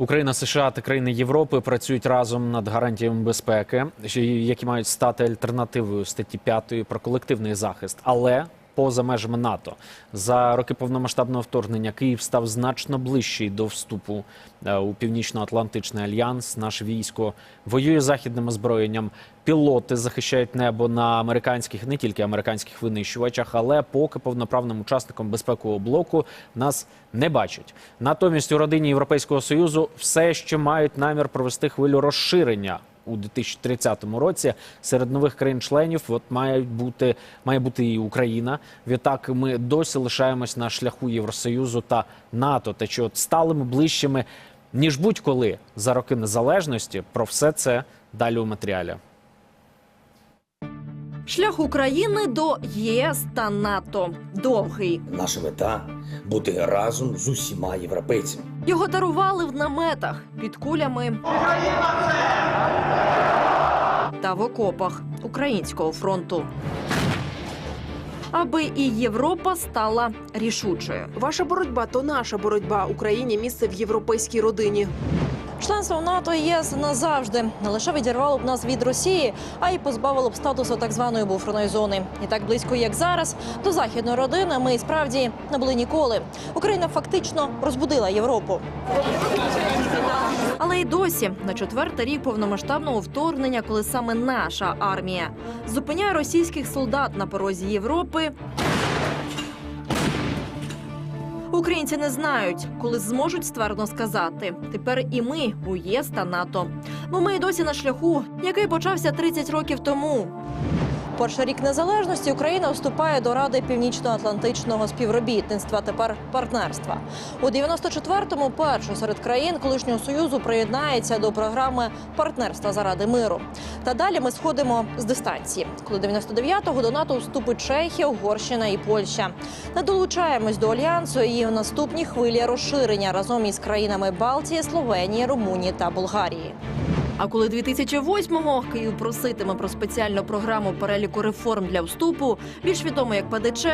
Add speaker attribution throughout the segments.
Speaker 1: Україна, США та країни Європи працюють разом над гарантіями безпеки, які мають стати альтернативою статті 5 про колективний захист, але поза межами НАТО. За роки повномасштабного вторгнення Київ став значно ближчий до вступу е, у Північно-Атлантичний альянс. Наше військо воює західним озброєнням. Пілоти захищають небо на американських, не тільки американських винищувачах, але поки повноправним учасником безпекового блоку нас не бачать. Натомість у родині Європейського союзу все ще мають намір провести хвилю розширення. У 2030 році серед нових країн-членів от має бути має бути і Україна. Відтак ми досі лишаємось на шляху Євросоюзу та НАТО, та що от ближчими ніж будь-коли за роки незалежності. Про все це далі у матеріалі.
Speaker 2: Шлях України до ЄС та НАТО довгий.
Speaker 3: Наша мета бути разом з усіма європейцями.
Speaker 2: Його дарували в наметах під кулями та в окопах українського фронту. Аби і Європа стала рішучою.
Speaker 4: Ваша боротьба то наша боротьба. Україні місце в європейській родині.
Speaker 5: Членство в НАТО і ЄС назавжди не лише відірвало б нас від Росії, а й позбавило б статусу так званої буферної зони. І так близько, як зараз, до західної родини ми і справді не були ніколи. Україна фактично розбудила Європу.
Speaker 2: Але й досі на четвертий рік повномасштабного вторгнення, коли саме наша армія зупиняє російських солдат на порозі Європи. Українці не знають, коли зможуть ствердно сказати. Тепер і ми у ЄС та НАТО. Бо ми й досі на шляху, який почався 30 років тому.
Speaker 5: Перший рік незалежності Україна вступає до Ради Північно-Атлантичного співробітництва, тепер партнерства. У 94-му першою серед країн колишнього союзу приєднається до програми партнерства заради миру. Та далі ми сходимо з дистанції. Коли 99-го до НАТО вступить Чехія, Угорщина і Польща. Не долучаємось до альянсу і в наступній хвилі розширення разом із країнами Балтії, Словенії, Румунії та Болгарії.
Speaker 2: А коли 2008-го Київ проситиме про спеціальну програму переліку реформ для вступу, більш відомо як ПДЧ,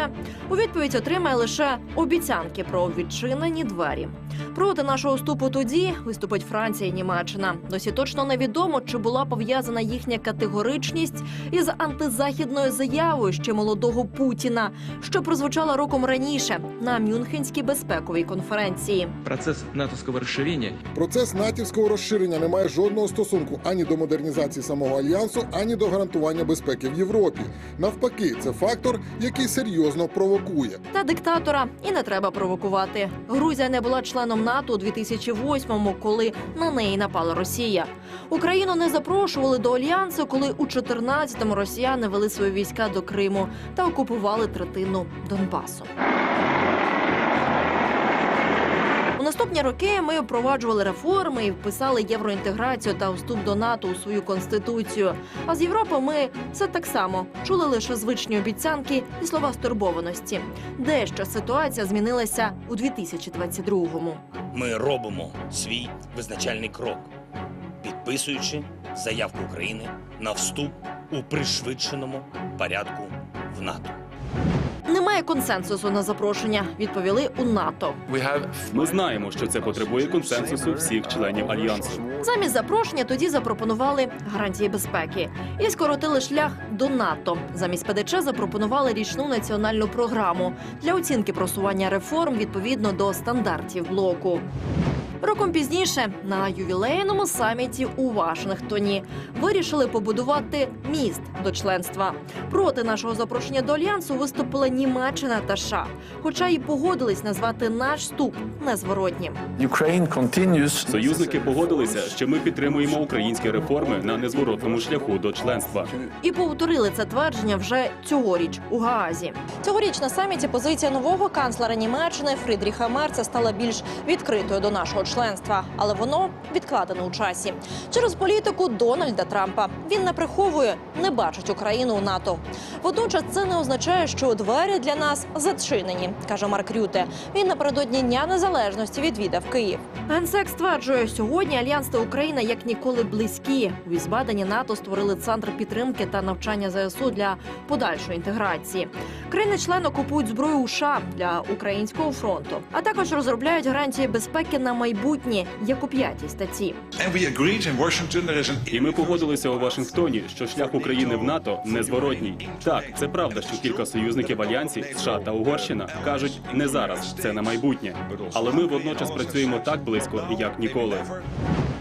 Speaker 2: у відповідь отримає лише обіцянки про відчинені двері. Проти нашого вступу тоді виступить Франція і Німеччина. Досі точно невідомо, чи була пов'язана їхня категоричність із антизахідною заявою ще молодого Путіна, що прозвучала роком раніше на Мюнхенській безпековій конференції.
Speaker 6: Процесс натовского расширения
Speaker 7: Процес натівського розширення не має жодного стосунку ані до модернізації самого альянсу, ані до гарантування безпеки в Європі. Навпаки, це фактор, який серйозно провокує.
Speaker 2: Та диктатора і не треба провокувати. Грузія не була членом НАТО у 2008-му, коли на неї напала Росія. Україну не запрошували до альянсу, коли у 14-му росіяни вели свої війська до Криму та окупували третину Донбасу. У наступні роки ми впроваджували реформи і вписали євроінтеграцію та вступ до НАТО у свою конституцію. А з Європи ми все так само чули лише звичні обіцянки і слова стурбованості. Дещо ситуація змінилася у 2022-му.
Speaker 3: Ми робимо свій визначальний крок, підписуючи заявку України на вступ у пришвидшеному порядку в НАТО.
Speaker 2: Немає консенсусу на запрошення. Відповіли у НАТО.
Speaker 8: Ми знаємо, що це потребує консенсусу всіх членів альянсу.
Speaker 2: Замість запрошення тоді запропонували гарантії безпеки і скоротили шлях до НАТО. Замість ПДЧ запропонували річну національну програму для оцінки просування реформ відповідно до стандартів блоку. Роком пізніше на ювілейному саміті у Вашингтоні вирішили побудувати міст до членства. Проти нашого запрошення до альянсу виступила Німеччина та США, хоча й погодились назвати наш вступ незворотнім.
Speaker 8: Союзники погодилися, що ми підтримуємо українські реформи на незворотному шляху до членства.
Speaker 2: і повторили це твердження вже цьогоріч у Гаазі.
Speaker 5: Цьогоріч на саміті позиція нового канцлера Німеччини Фрідріха Мерца стала більш відкритою до нашого членства, але воно відкладено у часі через політику Дональда Трампа. Він не приховує, не бачить Україну у НАТО. Водночас це не означає, що двері для нас зачинені, каже Марк Рюте. Він напередодні Дня Незалежності відвідав Київ.
Speaker 2: Генсек стверджує, сьогодні альянс та Україна як ніколи близькі. У Візбадені НАТО створили центр підтримки та навчання ЗСУ для подальшої інтеграції. Країни-члени купують зброю у США для українського фронту, а також розробляють гарантії безпеки на майбутнє як у п'ятій статті.
Speaker 9: And we agreed in Washington there is an
Speaker 8: І ми погодилися у Вашингтоні, що шлях України в НАТО незворотній. Так, це правда, що кілька союзників альянсі США та Угорщина кажуть не зараз, це на майбутнє. Але ми водночас працюємо так близько, як ніколи.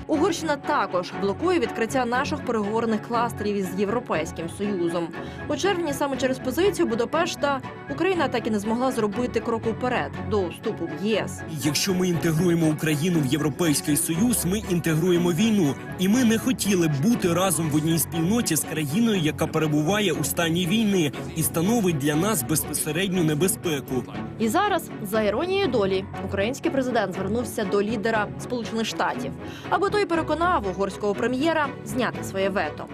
Speaker 2: Угорщина також блокує відкриття наших переговорних кластерів із Європейським Союзом. У червні саме через позицію Будапешта Україна так і не змогла зробити кроку вперед до вступу в ЄС.
Speaker 10: Якщо ми інтегруємо Україну в Європейський Союз, ми інтегруємо війну, і ми не хотіли б бути разом в одній спільноті з країною, яка перебуває у стані війни і становить для нас безпосередню небезпеку.
Speaker 2: І зараз, за іронією долі, український президент звернувся до лідера Сполучених Штатів, аби той переконав угорського прем'єра зняти своє вето.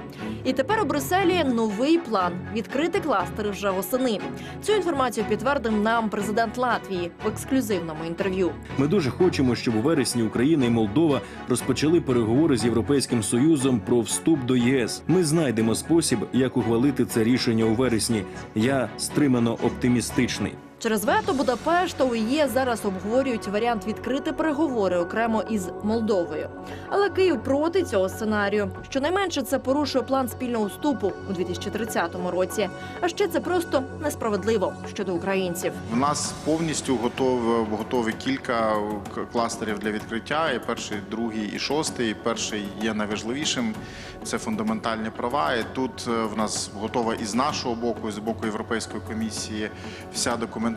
Speaker 2: І тепер у Брюсселі новий план відкрити кластери вже восени. Цю інформацію підтвердив нам президент Латвії в ексклюзивному інтерв'ю.
Speaker 11: Ми дуже хочемо, щоб у вересні Україна і Молдова розпочали переговори з Європейським Союзом про вступ до ЄС. Ми знайдемо спосіб, як ухвалити це рішення у вересні. Я стримано оптимістичний.
Speaker 2: Через вето Будапешта у ЄС зараз обговорюють варіант відкрити переговори окремо із Молдовою. Але Київ проти цього сценарію. Щонайменше це порушує план спільного вступу у 2030 році. А ще це просто несправедливо щодо українців.
Speaker 12: В нас повністю готові, готові кілька кластерів для відкриття. І перший, другий і шостий. Перший є найважливішим. Це фундаментальні права. І тут е, в нас готова і з нашого боку, і з боку Європейської комісії вся документація.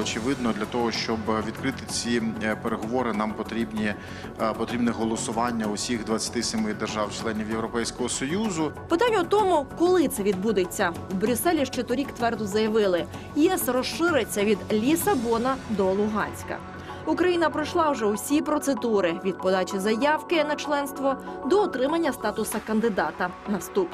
Speaker 12: Очевидно, для того, щоб відкрити ці е, переговори, нам потрібні е, потрібне голосування усіх 27 держав-членів Європейського союзу.
Speaker 2: Питання у тому, коли це відбудеться. У Брюсселі ще торік твердо заявили, ЄС розшириться від Лісабона до Луганська. Україна пройшла вже усі процедури від подачі заявки на членство до отримання статуса кандидата на вступ.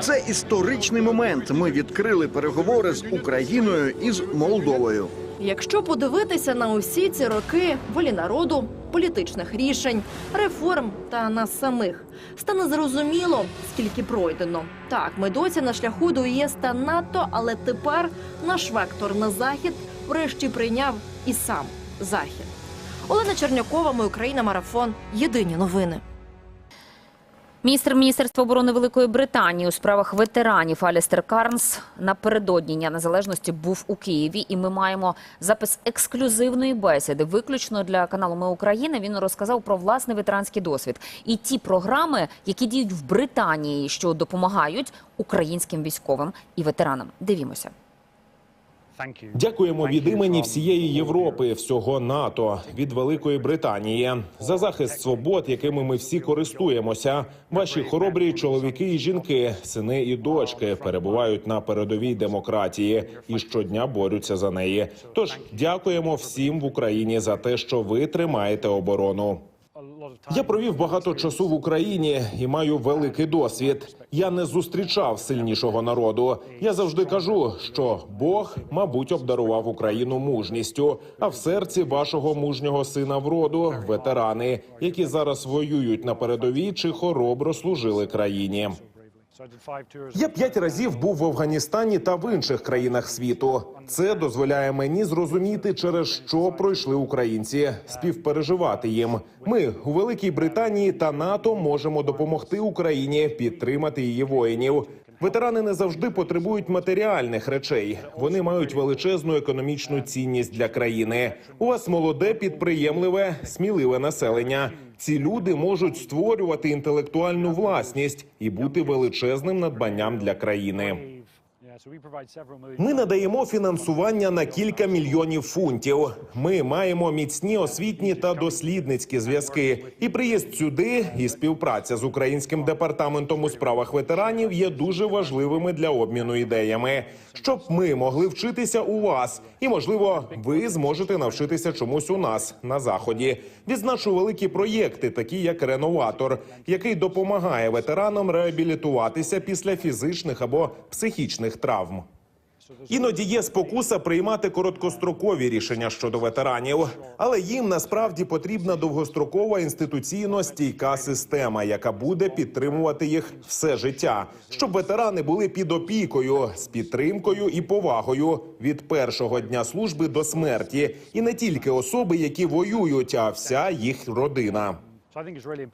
Speaker 13: Це історичний момент. Ми відкрили переговори з Україною і з Молдовою.
Speaker 2: Якщо подивитися на усі ці роки волі народу, політичних рішень, реформ та нас самих, стане зрозуміло, скільки пройдено. Так, ми досі на шляху до ЄС та НАТО, але тепер наш вектор на захід врешті прийняв і сам захід. Олена Чернякова, ми Україна, марафон. Єдині новини.
Speaker 14: Міністр Міністерства оборони Великої Британії у справах ветеранів Алістер Карнс напередодні Дня Незалежності був у Києві, і ми маємо запис ексклюзивної бесіди. Виключно для каналу Ми Україна. Він розказав про власний ветеранський досвід і ті програми, які діють в Британії, що допомагають українським військовим і ветеранам. Дивімося.
Speaker 15: Дякуємо від імені всієї Європи, всього НАТО, від Великої Британії за захист свобод, якими ми всі користуємося. Ваші хоробрі чоловіки і жінки, сини і дочки перебувають на передовій демократії і щодня борються за неї. Тож дякуємо всім в Україні за те, що ви тримаєте оборону. Я провів багато часу в Україні і маю великий досвід. Я не зустрічав сильнішого народу. Я завжди кажу, що Бог, мабуть, обдарував Україну мужністю. А в серці вашого мужнього сина вроду ветерани, які зараз воюють на передовій чи хоробро служили країні. Я п'ять разів був в Афганістані та в інших країнах світу. Це дозволяє мені зрозуміти, через що пройшли українці, співпереживати їм. Ми у Великій Британії та НАТО можемо допомогти Україні підтримати її воїнів. Ветерани не завжди потребують матеріальних речей. Вони мають величезну економічну цінність для країни. У вас молоде, підприємливе, сміливе населення. Ці люди можуть створювати інтелектуальну власність і бути величезним надбанням для країни. Ми надаємо фінансування на кілька мільйонів фунтів. Ми маємо міцні освітні та дослідницькі зв'язки. І приїзд сюди, і співпраця з українським департаментом у справах ветеранів є дуже важливими для обміну ідеями, щоб ми могли вчитися у вас, і можливо, ви зможете навчитися чомусь у нас на заході. Відзначу великі проєкти, такі як реноватор, який допомагає ветеранам реабілітуватися після фізичних або психічних травм. Іноді є спокуса приймати короткострокові рішення щодо ветеранів, але їм насправді потрібна довгострокова інституційно стійка система, яка буде підтримувати їх все життя, щоб ветерани були під опікою з підтримкою і повагою від першого дня служби до смерті, і не тільки особи, які воюють, а вся їх родина.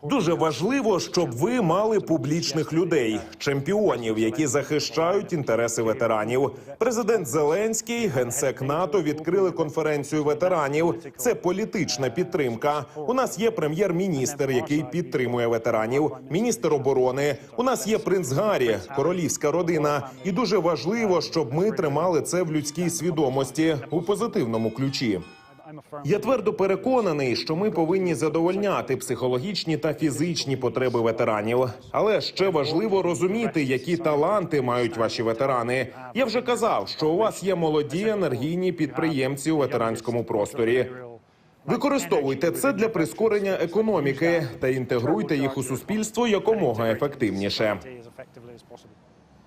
Speaker 15: Дуже важливо, щоб ви мали публічних людей, чемпіонів, які захищають інтереси ветеранів. Президент Зеленський, генсек НАТО відкрили конференцію ветеранів. Це політична підтримка. У нас є прем'єр-міністр, який підтримує ветеранів, міністр оборони. У нас є принц Гаррі, королівська родина. І дуже важливо, щоб ми тримали це в людській свідомості у позитивному ключі. Я твердо переконаний, що ми повинні задовольняти психологічні та фізичні потреби ветеранів. Але ще важливо розуміти, які таланти мають ваші ветерани. Я вже казав, що у вас є молоді енергійні підприємці у ветеранському просторі. Використовуйте це для прискорення економіки та інтегруйте їх у суспільство якомога ефективніше.